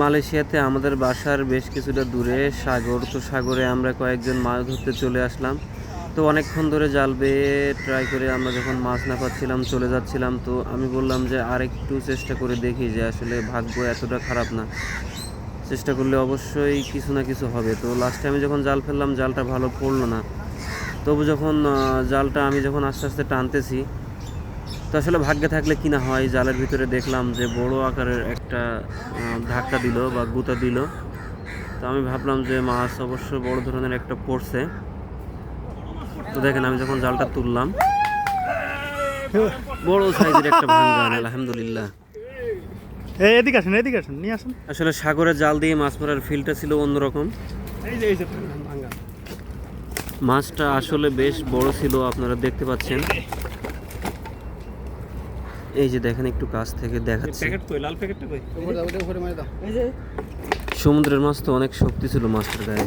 মালয়েশিয়াতে আমাদের বাসার বেশ কিছুটা দূরে সাগর। তো সাগরে আমরা কয়েকজন মাছ ধরতে চলে আসলাম। তো অনেকক্ষণ ধরে জাল বেয়ে ট্রাই করে আমরা যখন মাছ না পাচ্ছিলাম, চলে যাচ্ছিলাম, তো আমি বললাম যে আরেকটু চেষ্টা করে দেখি যে আসলে ভাগ্য এতটা খারাপ না। চেষ্টা করলে অবশ্যই কিছু না কিছু হবে। তো লাস্টে আমি যখন জাল ফেললাম, জালটা ভালো পড়ল না। তবু যখন জালটা আমি যখন আস্তে আস্তে টানতেছি তো আসলে ভাগ্যে থাকলে কি না হয় জালের ভিতরে দেখলাম যে বড় আকারের একটা ধাক্কা দিল বা গুতা দিল। তো আমি ভাবলাম যে মাছ অবশ্য বড় ধরনের একটা পড়ছে। তো দেখেন আমি যখন জালটা তুললাম বড় সাইজের একটা ভাঙ্গান আলহামদুলিল্লাহ। এদিকে আসেন এদিকে আসেন নিয়ে আসেন। আসলে সাগরে জাল দিয়ে মাছ মারার ফিলটা ছিল অন্যরকম। মাছটা আসলে বেশ বড় ছিল আপনারা দেখতে পাচ্ছেন। এই যে দেখেন একটু কাছ থেকে দেখাচ্ছি। প্যাকেট কই? লাল প্যাকেটটা কই? সমুদ্রের মাছ তো অনেক শক্তি ছিল মাছটার গায়ে।